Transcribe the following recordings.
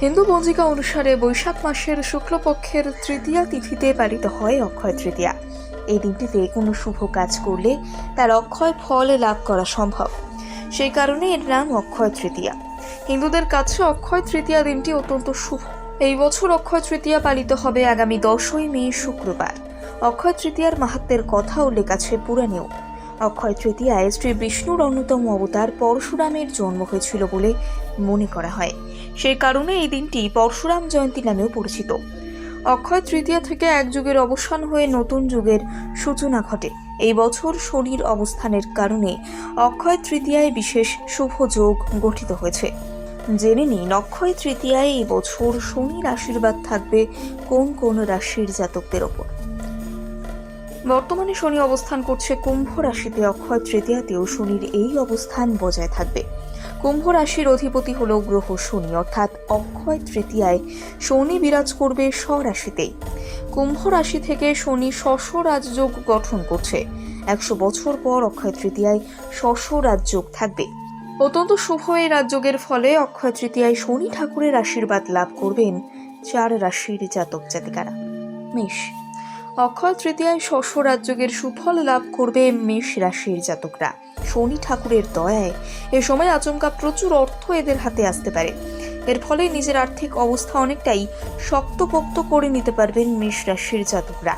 হিন্দু পঞ্জিকা অনুসারে বৈশাখ মাসের শুক্লপক্ষের তৃতীয়া তিথিতে পালিত হয় অক্ষয় তৃতীয়া। এই দিনটিতে কোনো শুভ কাজ করলে তার অক্ষয় ফল লাভ করা সম্ভব। সেই কারণে এর নাম অক্ষয় তৃতীয়া। হিন্দুদের কাছে অক্ষয় তৃতীয়া দিনটি অত্যন্ত শুভ। এই বছর অক্ষয় তৃতীয়া পালিত হবে আগামী দশই মে শুক্রবার। অক্ষয় তৃতীয়ার মাহাত্মের কথা উল্লেখ আছে পুরাণেও। অক্ষয় তৃতীয়ায় শ্রী বিষ্ণুর অন্যতম অবতার পরশুরামের জন্ম হয়েছিল বলে মনে করা হয়। সেই কারণে এই দিনটি পরশুরাম জয়ন্তী নামেও পরিচিত। অক্ষয় তৃতীয়া থেকে এক যুগের অবসান হয়ে নতুন যুগের সূচনা ঘটে। এই বছর শনির অবস্থানের কারণে অক্ষয় তৃতীয়ায় বিশেষ শুভ যোগ গঠিত হয়েছে। জেনে নিন, অক্ষয় তৃতীয়ায় এই বছর শনির আশীর্বাদ থাকবে কোন কোন রাশির জাতকদের ওপর। বর্তমানে শনি অবস্থান করছে কুম্ভ রাশিতে, অক্ষয় তৃতীয়াতেও শনির এই অবস্থান বজায় থাকবে। কুম্ভ রাশির অধিপতি হল গ্রহ শনি, অর্থাৎ অক্ষয় তৃতীয়ায় শনি বিরাজ করবে স্বরাশিতেই কুম্ভ রাশি থেকে শনি শশ রাজযোগ গঠন করছে। একশো বছর পর অক্ষয় তৃতীয়ায় শশ রাজযোগ থাকবে। অত্যন্ত শুভ এই রাজযোগের ফলে অক্ষয় তৃতীয়ায় শনি ঠাকুরের আশীর্বাদ লাভ করবেন চার রাশির জাতক জাতিকারা। মেষ অক্ষয় তৃতীয়ায় শস্য রাজযোগের সুফল লাভ করবে মেষ রাশির জাতকরা। শনি ঠাকুরের দয়ায় এ সময় আচমকা প্রচুর অর্থ এদের হাতে আসতে পারে। এর ফলে নিজের আর্থিক অবস্থা অনেকটাই শক্তপোক্ত করে নিতে পারবেন মেষ রাশির জাতকরা।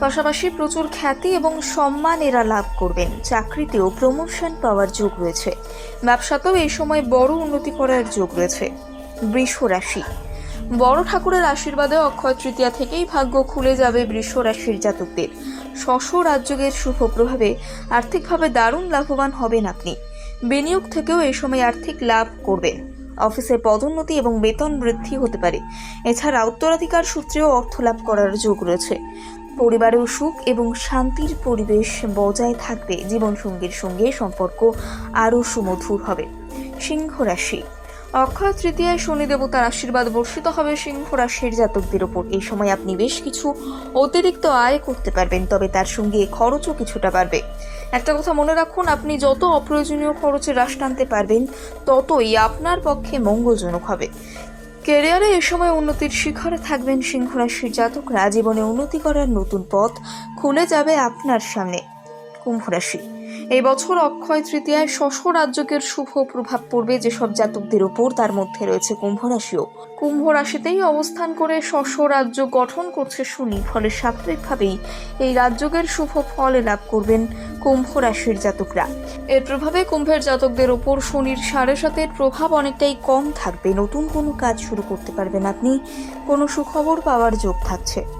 পাশাপাশি প্রচুর খ্যাতি এবং সম্মান এরা লাভ করবেন। চাকরিতেও প্রমোশন পাওয়ার যোগ রয়েছে। ব্যবসাতেও এই সময় বড় উন্নতি করার যোগ রয়েছে। বৃষ রাশি বড় ঠাকুরের আশীর্বাদে অক্ষয় তৃতীয়া থেকেই ভাগ্য খুলে যাবে বৃষ রাশির জাতকদের। শশ রাজ্যের শুভ প্রভাবে আর্থিকভাবে দারুণ লাভবান হবেন আপনি। বিনিয়োগ থেকেও এই সময় আর্থিক লাভ করবেন। অফিসে পদোন্নতি এবং বেতন বৃদ্ধি হতে পারে। এছাড়া উত্তরাধিকার সূত্রেও অর্থ লাভ করার যোগ রয়েছে। পরিবারেও সুখ এবং শান্তির পরিবেশ বজায় থাকবে। জীবনসঙ্গীর সঙ্গে সম্পর্ক আরও সুমধুর হবে। সিংহ রাশি। অক্ষয় তৃতীয়ায় শনি দেবতার আশীর্বাদ বর্ষিত হবে সিংহ রাশির জাতকদের ওপর। এই সময় আপনি বেশ কিছু অতিরিক্ত আয় করতে পারবেন, তবে তার সঙ্গে খরচও কিছুটা বাড়বে। একটা কথা মনে রাখুন, আপনি যত অপ্রয়োজনীয় খরচে হ্রাস টানতে পারবেন, ততই আপনার পক্ষে মঙ্গলজনক হবে। ক্যারিয়ারে এ সময় উন্নতির শিখরে থাকবেন সিংহ রাশির জাতকরা। জীবনে উন্নতি করার নতুন পথ খুলে যাবে আপনার সামনে। কুম্ভ রাশি। এই বছর অক্ষয় তৃতীয়ায় শশ রাজ্যকের শুভ প্রভাব পড়বে যেসব জাতকদের ওপর, তার মধ্যে রয়েছে কুম্ভ রাশিও। কুম্ভ রাশিতেই অবস্থান করে শশ রাজ্য গঠন করছে শুনি, ফলে স্বাভাবিকভাবেই এই রাজ্যকের শুভ ফল লাভ করবেন কুম্ভ রাশির জাতকরা। এর প্রভাবে কুম্ভের জাতকদের ওপর শনির সাড়ে সাতের প্রভাব অনেকটাই কম থাকবে। নতুন কোনো কাজ শুরু করতে পারবেন আপনি। কোনো সুখবর পাওয়ার যোগ থাকছে।